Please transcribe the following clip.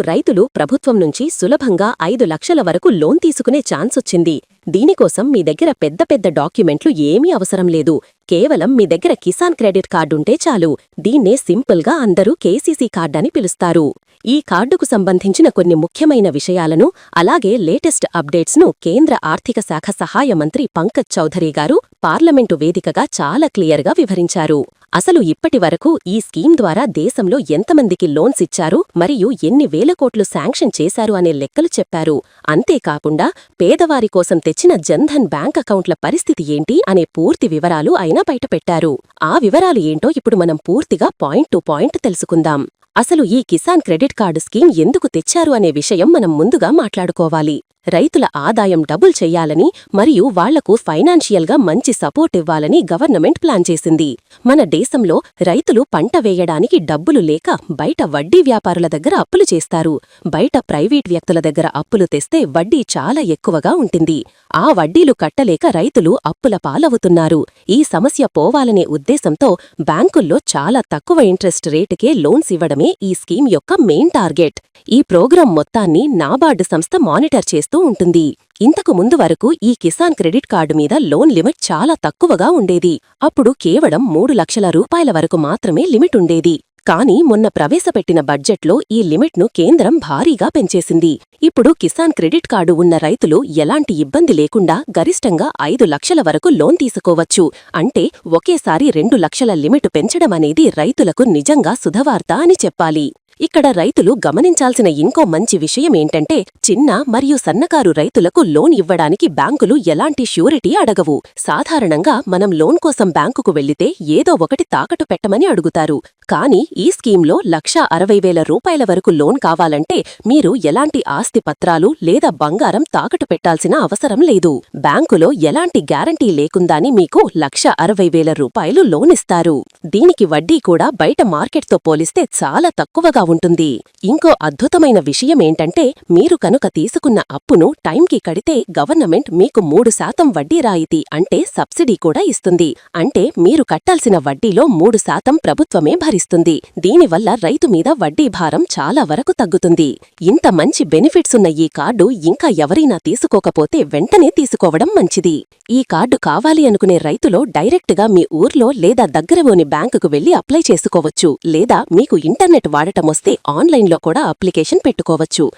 ఇప్పుడు రైతులు ప్రభుత్వం నుంచి సులభంగా ఐదు లక్షల వరకు లోన్ తీసుకునే ఛాన్సొచ్చింది దీనికోసం మీ దగ్గర పెద్ద పెద్ద డాక్యుమెంట్లు ఏమీ అవసరం లేదు. కేవలం మీ దగ్గర కిసాన్ క్రెడిట్ కార్డుంటే చాలు. దీన్నే సింపుల్గా అందరూ కేసీసీ కార్డని పిలుస్తారు. ఈ కార్డుకు సంబంధించిన కొన్ని ముఖ్యమైన విషయాలను అలాగే లేటెస్ట్ అప్డేట్స్ను కేంద్ర ఆర్థిక శాఖ సహాయ మంత్రి పంకజ్ చౌధరీ గారు పార్లమెంటు వేదికగా చాలా క్లియర్గా వివరించారు. అసలు ఇప్పటి వరకు ఈ స్కీమ్ ద్వారా దేశంలో ఎంతమందికి లోన్స్ ఇచ్చారు మరియు ఎన్ని వేల కోట్లు శాంక్షన్ చేశారు అనే లెక్కలు చెప్పారు. అంతేకాకుండా పేదవారి కోసం తెచ్చిన జన్ధన్ బ్యాంక్ అకౌంట్ల పరిస్థితి ఏంటి అనే పూర్తి వివరాలు ఆయన బయటపెట్టారు. ఆ వివరాలు ఏంటో ఇప్పుడు మనం పూర్తిగా పాయింట్ టు పాయింట్ తెలుసుకుందాం. అసలు ఈ కిసాన్ క్రెడిట్ కార్డు స్కీమ్ ఎందుకు తెచ్చారు అనే విషయం మనం ముందుగా మాట్లాడుకోవాలి. రైతుల ఆదాయం డబుల్ చెయ్యాలని మరియు వాళ్ళకు ఫైనాన్షియల్గా మంచి సపోర్ట్ ఇవ్వాలని గవర్నమెంట్ ప్లాన్ చేసింది. మన దేశంలో రైతులు పంట వేయడానికి డబ్బులు లేక బయట వడ్డీ వ్యాపారుల దగ్గర అప్పులు చేస్తారు. బయట ప్రైవేట్ వ్యక్తుల దగ్గర అప్పులు తెస్తే వడ్డీ చాలా ఎక్కువగా ఉంటుంది. ఆ వడ్డీలు కట్టలేక రైతులు అప్పుల పాలవుతున్నారు. ఈ సమస్య పోవాలనే ఉద్దేశంతో బ్యాంకుల్లో చాలా తక్కువ ఇంట్రెస్ట్ రేటుకే లోన్స్ ఇవ్వడమే ఈ స్కీమ్ యొక్క మెయిన్ టార్గెట్. ఈ ప్రోగ్రాం మొత్తాన్ని నాబార్డు సంస్థ మానిటర్ చేస్తూ ఉంటుంది. ఇంతకు ముందు వరకు ఈ కిసాన్ క్రెడిట్ కార్డు మీద లోన్ లిమిట్ చాలా తక్కువగా ఉండేది. అప్పుడు కేవలం మూడు లక్షల రూపాయల వరకు మాత్రమే లిమిట్ ఉండేది. కానీ మొన్న ప్రవేశపెట్టిన బడ్జెట్లో ఈ లిమిట్ను కేంద్రం భారీగా పెంచేసింది. ఇప్పుడు కిసాన్ క్రెడిట్ కార్డు ఉన్న రైతులు ఎలాంటి ఇబ్బంది లేకుండా గరిష్టంగా ఐదు లక్షల వరకు లోన్ తీసుకోవచ్చు. అంటే ఒకేసారి రెండు లక్షల లిమిట్ పెంచడమనేది రైతులకు నిజంగా శుభవార్త అని చెప్పాలి. ఇక్కడ రైతులు గమనించాల్సిన ఇంకో మంచి విషయమేంటంటే చిన్న మరియు సన్నకారు రైతులకు లోన్ ఇవ్వడానికి బ్యాంకులు ఎలాంటి ష్యూరిటీ అడగవు. సాధారణంగా మనం లోన్ కోసం బ్యాంకుకు వెళ్ళితే ఏదో ఒకటి తాకట్టు పెట్టమని అడుగుతారు. కానీ ఈ స్కీంలో లక్షా అరవై వేల రూపాయల వరకు లోన్ కావాలంటే మీరు ఎలాంటి ఆస్తి పత్రాలు లేదా బంగారం తాకట్టు పెట్టాల్సిన అవసరం లేదు. బ్యాంకులో ఎలాంటి గ్యారంటీ లేకుండాని మీకు లక్ష అరవై వేల రూపాయలు లోన్ ఇస్తారు. దీనికి వడ్డీ కూడా బయట మార్కెట్తో పోలిస్తే చాలా తక్కువగా ఉంటుంది. ఇంకో అద్భుతమైన విషయమేంటంటే మీరు కనుక తీసుకున్న అప్పును టైంకి కడితే గవర్నమెంట్ మీకు మూడు శాతం వడ్డీ రాయితీ అంటే సబ్సిడీ కూడా ఇస్తుంది. అంటే మీరు కట్టాల్సిన వడ్డీలో మూడు శాతం ప్రభుత్వమే భరిస్తుంది. దీనివల్ల రైతు మీద వడ్డీ భారం చాలా వరకు తగ్గుతుంది. ఇంత మంచి బెనిఫిట్స్ ఉన్న ఈ కార్డు ఇంకా ఎవరైనా తీసుకోకపోతే వెంటనే తీసుకోవడం మంచిది. ఈ కార్డు కావాలి అనుకునే రైతులో డైరెక్ట్గా మీ ఊర్లో లేదా దగ్గరలోని బ్యాంకుకు వెళ్ళి అప్లై చేసుకోవచ్చు. లేదా మీకు ఇంటర్నెట్ వాడటం వస్తే ఆన్లైన్లో కూడా అప్లికేషన్ పెట్టుకోవచ్చు.